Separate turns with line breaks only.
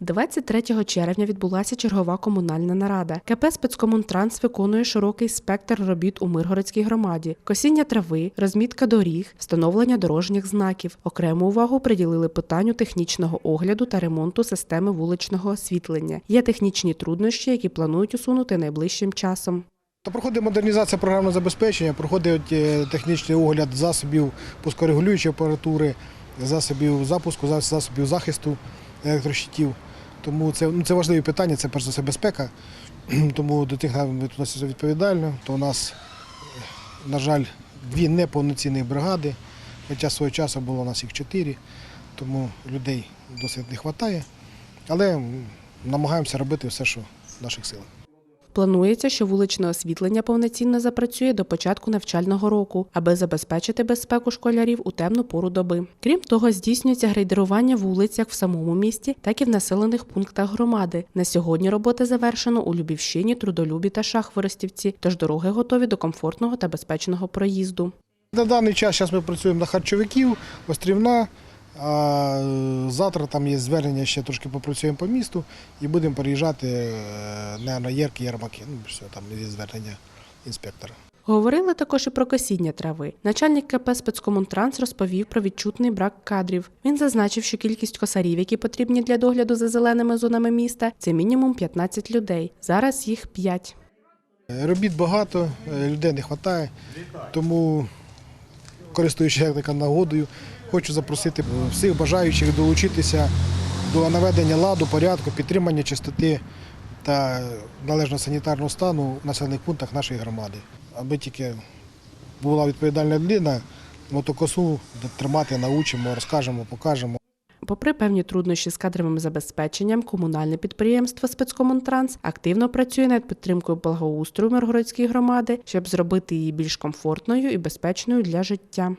23 червня відбулася чергова комунальна нарада. КП «Спецкомунтранс» виконує широкий спектр робіт у Миргородській громаді: косіння трави, розмітка доріг, встановлення дорожніх знаків. Окрему увагу приділили питанню технічного огляду та ремонту системи вуличного освітлення. Є технічні труднощі, які планують усунути найближчим часом.
Та проходить модернізація програмного забезпечення, проходить е, технічний огляд засобів пускорегулюючої апаратури, засобів запуску, засобів захисту електрощитів. Тому це, ну, це важливі питання, це перш за все безпека. Тому до тих ми тут носиться відповідально. То у нас, на жаль, дві неповноцінні бригади, хоча свого часу було у нас їх чотири, тому людей досить не вистачає. Але намагаємося робити все, що в наших силах.
Планується, що вуличне освітлення повноцінно запрацює до початку навчального року, аби забезпечити безпеку школярів у темну пору доби. Крім того, здійснюється грейдерування вулиць як в самому місті, так і в населених пунктах громади. На сьогодні роботи завершено у Любівщині, Трудолюбі та Шахворостівці, тож дороги готові до комфортного та безпечного проїзду.
На даний час ми працюємо на харчовиків, острівна. Завтра там є звернення, ще трошки попрацюємо по місту і будемо переїжджати е, на, Єрки, Єрмаки. Ну, все, там є звернення інспектора.
Говорили також і про косіння трави. Начальник КП «Спецкомунтранс» розповів про відчутний брак кадрів. Він зазначив, що кількість косарів, які потрібні для догляду за зеленими зонами міста, це мінімум 15 людей. Зараз їх 5.
Е, Робіт багато, е, людей не вистачає, тому, користуючись як така нагодою, хочу запросити всіх бажаючих долучитися до наведення ладу, порядку, підтримання чистоти та належного санітарного стану в населених пунктах нашої громади. Аби тільки була відповідальна людина, мотокосу тримати научимо, розкажемо, покажемо.
Попри певні труднощі з кадровим забезпеченням, комунальне підприємство «Спецкомунтранс» активно працює над підтримкою благоустрою Миргородської громади, щоб зробити її більш комфортною і безпечною для життя.